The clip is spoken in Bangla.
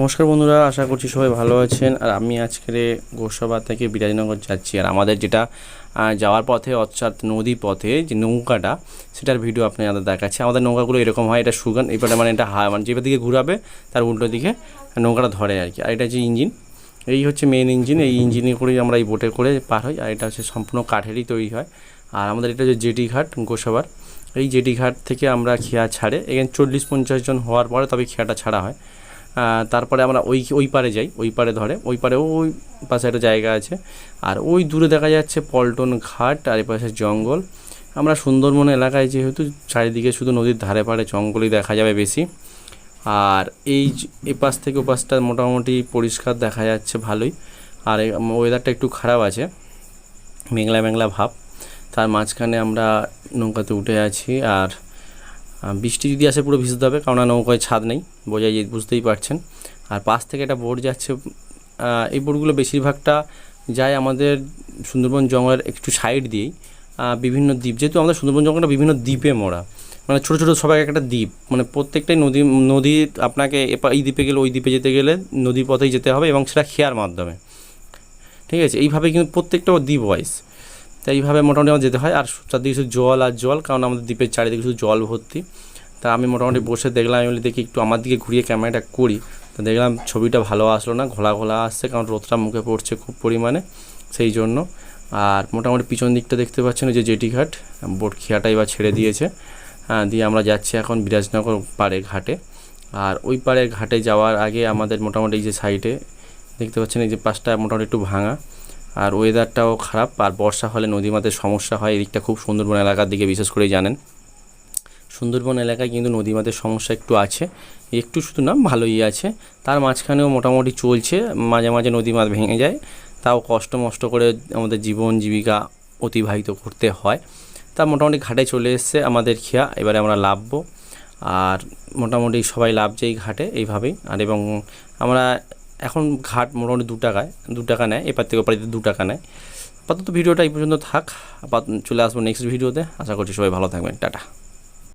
নমস্কার বন্ধুরা, আশা করছি সবাই ভালো আছেন। আর আমি আজকে গোসাবা থেকে বিরাজনগর যাচ্ছি। আর আমাদের যেটা যাওয়ার পথে অর্থাৎ নদী পথে যে নৌকাটা, সেটার ভিডিও আপনাদের দেখাচ্ছি। আমাদের নৌকাগুলো এরকম হয়, এটা সুগান, এবারে মানে এটা হা মানে যেবার দিকে ঘুরাবে, তার উল্টো দিকে নৌকাটা ধরে আর কি। আর এটা যে ইঞ্জিন। এই হচ্ছে মেন ইঞ্জিন এই ইঞ্জিনে করেই আমরা এই বোটে করে পার হই। আর এটা হচ্ছে সম্পূর্ণ কাঠেরই তৈরি হয়। আর আমাদের এটা হচ্ছে জেটি ঘাট, গোসাবার। এই জেটি ঘাট থেকে আমরা খেয়া ছাড়ে, এখানে চল্লিশ পঞ্চাশ জন হওয়ার পরে তবে খেয়াটা ছাড়া হয়। তারপরে আমরা ওই ওই পারে যাই, ওই পারে ধরে, ওই পারে ওই পাশে একটা জায়গা আছে। আর ওই দূরে দেখা যাচ্ছে পল্টন ঘাট, আর এই পাশে জঙ্গল। আমরা সুন্দরবন এলাকায় যেহেতু চারিদিকে শুধু নদীর ধারে পাড়ে জঙ্গলই দেখা যাবে বেশি। আর এই যে- এ পাশ থেকে ওপাশটা মোটামুটি পরিষ্কার দেখা যাচ্ছে ভালোই। আর ওয়েদারটা একটু খারাপ আছে মেঘলা মেঘলা ভাব। তার মাঝখানে আমরা নৌকাতে উঠে আছি, আর বৃষ্টি যদি আসে পুরো ভিজতে হবে কারণ নৌকায় ছাদ নেই, বোঝাই বুঝতেই পারছেন। আর পাশ থেকে একটা বোট যাচ্ছে এই বোটগুলো বেশিরভাগটা যায় আমাদের সুন্দরবন জঙ্গলের একটু সাইড দিয়েই। বিভিন্ন দ্বীপ, যেহেতু আমাদের সুন্দরবন জঙ্গলটা বিভিন্ন দ্বীপে মোড়া মানে ছোটো ছোটো সবাই একটা দ্বীপ মানে প্রত্যেকটাই নদী নদী আপনাকে এই দ্বীপে গেলে ওই দ্বীপে যেতে গেলে নদী পথেই যেতে হবে এবং সেটা খেয়ার মাধ্যমে। ঠিক আছে, এইভাবে কিন্তু প্রত্যেকটা দ্বীপ ওয়াইজ তাই এইভাবে মোটামুটি আমার যেতে হয়। আর চারদিকে শুধু জল আর জল কারণ আমাদের দ্বীপের চারিদিকে শুধু জল ভর্তি। তা আমি মোটামুটি বসে দেখলাম আমি দেখি একটু আমার দিকে ঘুরিয়ে ক্যামেরাটা করি। তো দেখলাম ছবিটা ভালো আসলো না ঘোলা ঘোলা আসছে কারণ রোদটা মুখে পড়ছে খুব পরিমাণে সেই জন্য। আর মোটামুটি পিছন দিকটা দেখতে পাচ্ছেন ওই যে জেটি ঘাট বোট খেয়াটা এবার ছেড়ে দিয়েছে। হ্যাঁ দিয়ে আমরা যাচ্ছি এখন বিরাজনগর পাড়ে ঘাটে। আর ওই পাড়ে ঘাটে যাওয়ার আগে আমাদের মোটামুটি এই যে সাইডে দেখতে পাচ্ছেন এই যে পাশটা মোটামুটি একটু ভাঙা। আর ওয়েদারটাও খারাপ, আর বর্ষা হলে নদী মাঝে সমস্যা হয়, এদিকটা খুব সুন্দরবন এলাকার দিকে বিশেষ করে জানেন। সুন্দরবন এলাকায় কিন্তু নদী মাঝের সমস্যা একটু আছে, একটু শুধু না, ভালোই আছে। তার মাঝখানেও মোটামুটি চলছে, মাঝে মাঝে নদী মাছ ভেঙে যায়। তাও কষ্ট মষ্ট করে আমাদের জীবন জীবিকা অতিবাহিত করতে হয়। তা মোটামুটি ঘাটে চলে এসছে আমাদের খেয়া, এবারে আমরা লাভবো। আর মোটামুটি সবাই লাভছে এই ঘাটে, এইভাবেই। আর এবং আমরা এখন ঘাট মোটামুটি দু টাকায়, দু টাকা নেয়, এপার থেকে ওপার দু টাকা নেয়। আপাতত ভিডিওটা এই পর্যন্ত থাক আপাতত চলে আসব নেক্সট ভিডিওতে আশা করছি সবাই ভালো থাকবেন। টাটা।